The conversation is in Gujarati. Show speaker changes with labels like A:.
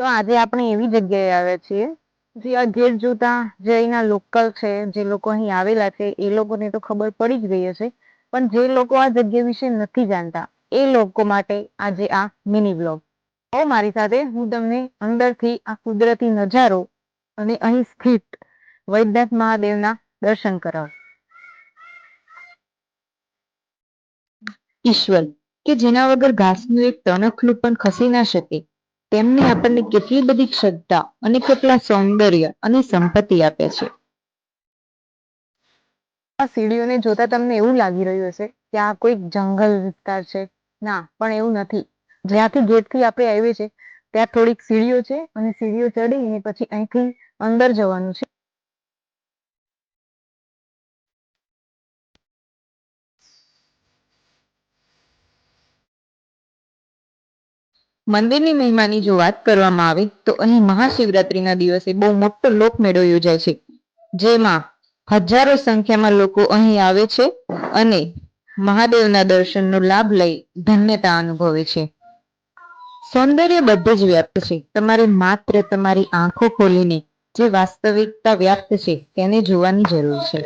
A: તો આજે આપણે એવી જગ્યાએ આવ્યા છીએ, જે આ ગેટ જોતા જે અહીંના લોકલ છે, જે લોકો અહીં આવેલા છે, એ લોકોને તો ખબર પડી જ ગઈ હશે, પણ જે લોકો આ જગ્યા વિશે નથી જાણતા, એ લોકો માટે આજે આ મિની બ્લોગ આવો મારી સાથે હું તમને અંદરથી આ કુદરતી નજારો અને અહીં સ્થિત વૈદ્યનાથ મહાદેવના દર્શન કરાવું. ઈશ્વર, કે જેના વગર ઘાસનું એક તણખલું પણ ખસી ના શકે. તેમને આપણને કેટલી બધી શ્રદ્ધા અને કેટલા સૌંદર્ય અને સંપત્તિ આપે છે. આ સીડીઓને જોતા તમને એવું લાગી રહ્યું હશે કે આ કોઈક જંગલ વિસ્તાર છે. ના, પણ એવું નથી. જ્યાંથી ગેટથી આપણે આવીએ છીએ, ત્યાં થોડીક સીડીઓ છે અને સીડીઓ ચડીને પછી અહીંથી અંદર જવાનું છે. મંદિરની મહિમાની જો વાત કરવામાં આવે, તો અહીં મહાશિવરાત્રીના દિવસે બહુ મોટો લોકમેળો યોજાય છે, જેમાં હજારો સંખ્યામાં લોકો અહીં આવે છે અને મહાદેવના દર્શનનો લાભ લઈ ધન્યતા અનુભવે છે. સૌંદર્ય બધે જ વ્યાપ્ત છે. તમારે માત્ર તમારી આંખો ખોલીને જે વાસ્તવિકતા વ્યાપ્ત છે, તેને જોવાની જરૂર છે.